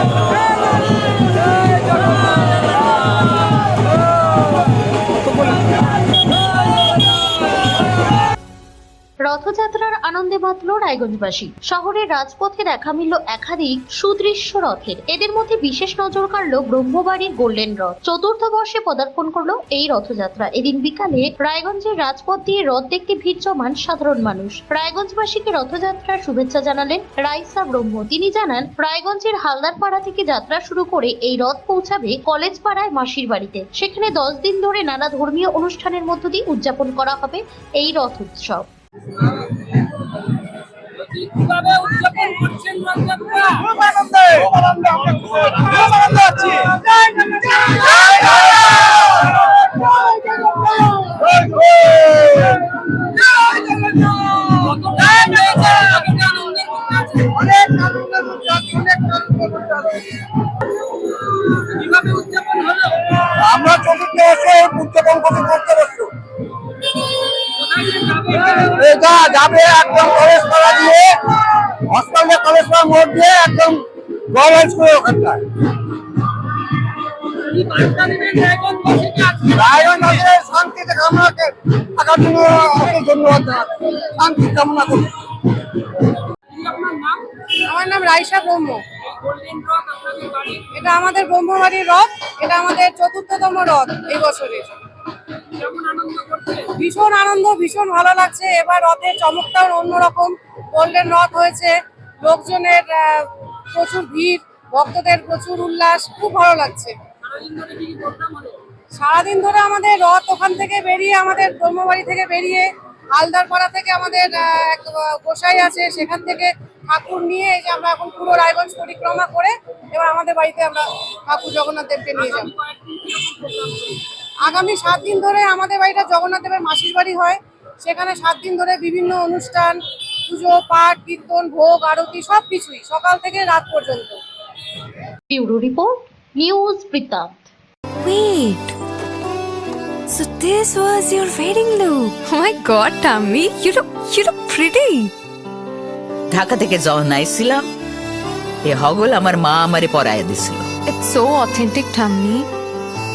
Amen. রথযাত্রার আনন্দে মাতল রায়গঞ্জবাসী। শহরের রাজপথে দেখা মিলল একাধিক সুদৃশ্য রথের। এদের মধ্যে বিশেষ নজর কাড়ল ব্রহ্মবাড়ির গোল্ডেন রথ। চতুর্থ বর্ষে পদার্পণ করল এই রথযাত্রা। এদিন বিকালে রায়গঞ্জের রাজপথ দিয়ে রথ দেখতে ভিড় জমান সাধারণ মানুষ। রায়গঞ্জবাসীকে রথযাত্রার শুভেচ্ছা জানালেন রাইসা ব্রহ্ম। তিনি জানান, রায়গঞ্জের হালদারপাড়া থেকে যাত্রা শুরু করে এই রথ পৌঁছাবে কলেজ পাড়ায় মাসির বাড়িতে। সেখানে দশ দিন ধরে নানা ধর্মীয় অনুষ্ঠানের মধ্য দিয়ে উদযাপন করা হবে এই রথ উৎসব। কীভাবে উদযাপন করছেন রথযাত্রা খুব আনন্দে খুব আনন্দে আমরা খুব খুব আনন্দ আছি কতটা হয়েছে কতটা আনন্দের মধ্যে এটা যাবে একদম কলেজ পাড়া দিয়ে হসপিটালে কলেজ পাড়া মোড় দিয়ে একদম গভর্নমেন্ট স্কুলের ওখানটায়। শান্তিতে কামনা থাকার জন্য অনেক ধন্যবাদ শান্তি কামনা করি। আমার নাম রাইসা ব্রহ্ম। এটা আমাদের ব্রহ্মবাড়ির রথ এটা আমাদের চতুর্থতম রথ এই বছরের। ভীষণ আনন্দ ভীষণ ভালো লাগছে। এবার রথের চমকটাও অন্যরকম। গোল্ডেন রথ হয়েছে। লোকজনের প্রচুর ভিড় ভক্তদের প্রচুর উল্লাস খুব ভালো লাগছে। সারাদিন ধরে আমাদের রথ ওখান থেকে বেরিয়ে আমাদের ব্রহ্মবাড়ি থেকে বেরিয়ে হালদারপাড়া থেকে আমাদের এক গোসাই আছে। সেখান থেকে ঠাকুর নিয়ে এই যে আমরা এখন পুরো রায়গঞ্জ পরিক্রমা করে এবার আমাদের বাড়িতে আমরা ঠাকুর জগন্নাথ দেবকে নিয়ে যাব। আগামী সাত দিন ধরে আমাদের বাড়িটা জগন্নাথ দেবের মাসির বাড়ি হয় সেখানে সাত দিন ধরে বিভিন্ন অনুষ্ঠান পুজো পাঠ কীর্তন ভোগ আরতি সব কিছুই সকাল থেকে রাত পর্যন্ত ব্যুরো রিপোর্ট নিউজ বৃত্তান্ত Wait. So this was your wedding look. Oh my god, Tammy, you look you look pretty. Dhaka থেকে যখন আইছিলাম এ হগল আমার মা আমারে পরায় দিছিল It's so authentic, Tammy.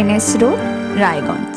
NS road Raiganj.